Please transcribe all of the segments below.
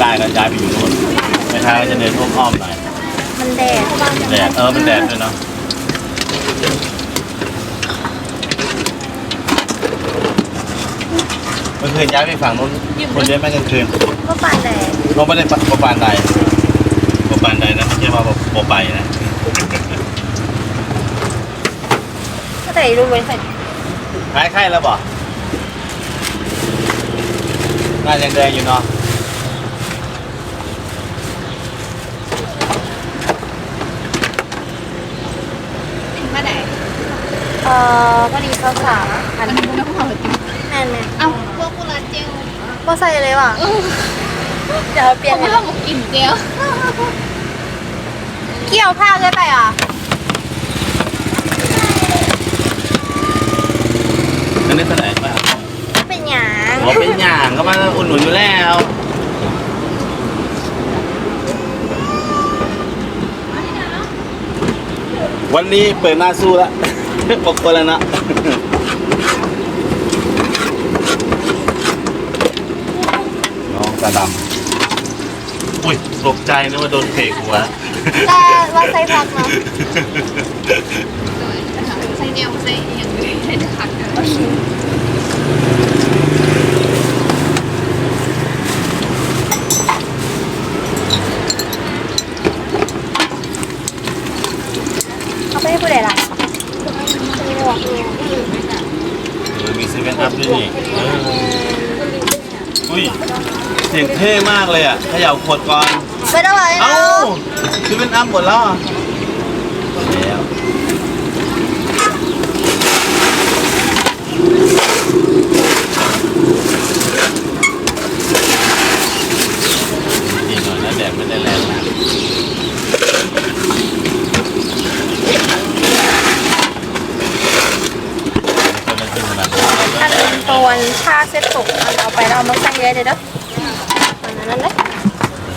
ได้ก็ย้ายไปอยู่นู่นแม่ค้าก็จะเดินอ้อมๆหน่อยมันแดดแดดเออมันแดดด้วยเนาะเมื่อคืนย้ายไปฝั่งนู้นคนเยอะไหมกลางคืนก็ปานแดดเราไม่ได้ปะปะปานใดปะปานใดนะไม่ใช่ว่าปะไปนะก็ใส่รูปไว้ใส่หายไข้แล้วบ่หน้ายังแดงอยู่เนาะ มาไหน เอ่อพอดีเขาสามอันอันนี้พวกเราเหรอแม่นไหมเอ้าพวกกุหลาบเจลก็ใส่เลยว่ะเดี๋ยวเปลี่ยนพวกเราบอกกินเจลเกี่ยวผ้าเลยไปอะอันนี้เท่าไหร่มาเป็นหยางผมเป็นอย่างก็มาอุ่นหนุนอยู่แล้ววันนี้เปิดหน้าสู้แล้ว ปกคนแล้วนะน้องตาดำอุ้ยตกใจนึกว่าโดนเตะหัวแต่ว่าใส่พักเนาะใส่เจลใส่อย่างนี้ใส่จะขัดกันเขาไม่ให้ผู้ใดล่ะ เออมีเซเว่ นี่เอออุ้ยเสียงเท่มากเลยอะเขย่าขวดก่อน ไม่ต้เลยเอ้าเนาะเซเว่นอัพหมดแล้วอะหมดแล้วนี่หน่อยนะแดดไม่ได้แรงมากคนละครึ่งขนาดนั้น อัน ตัววันชาเซ็ตตกอันเอาไปแล้วเอามาใส่เลยเด้อเด้ออันนั้นเลย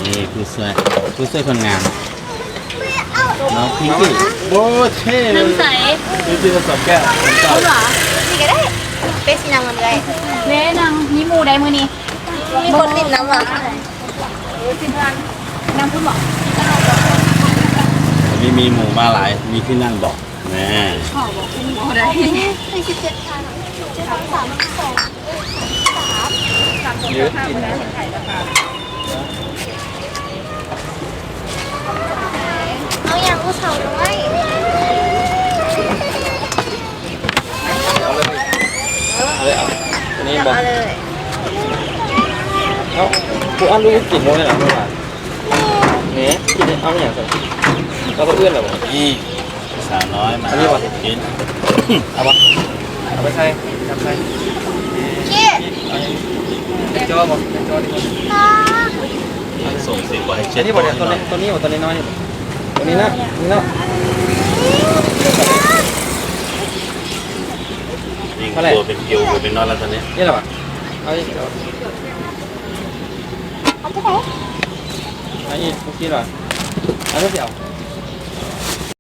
นี่ผู้ช่วยผู้ช่วยคนงานน้องพิงกี้โอ้เท่เลยน้ำใสพิงกี้ผสมแก้วผมชอบเหรอนี่ก็ได้เป็นสีน้ำมันเลยเล่นางมีหมูได้มือนี้มีคนติดน้ำเหรอน้ำพุ่งบอกวันนี้มีหมูมาหลาย มีที่นั่งบอกแม่ขอบอกเป็นหมูได้สิบเจ็ดพันเจ็ดพันสาม สองเยอะกินเอาอย่างผู้สาวน้อยเอาเลยเอาอันนี้บอกเอาเลยเอาผู้อันรู้กินโมเนี่ยเหรอเมื่อวานเนี่ยกินเอาอย่างไรเราก็เอื้อนเหรอบอกนี่สาวน้อยมาเอันนี้วะกินเอาปะเอาไปใส่จับใส่เกี้ เอาเด็กจอบอกเด็กจอดีกว่าน้าส่งสิบกว่าให้เช็อัดนนี้บอกเนี่ยตัวนี้ตัวนี้บอกตัวนี้น้อยนี่ตัวนี้นะนี่เนาะยิงเท่าไหร่ตัวเป็นคิวเป็นนอนแล้วตอนนี้นี่แหละปะเอาอีกเอาเอาไปไหนเอาอีกเมื่อกี้หรอเอาเท่าเดียว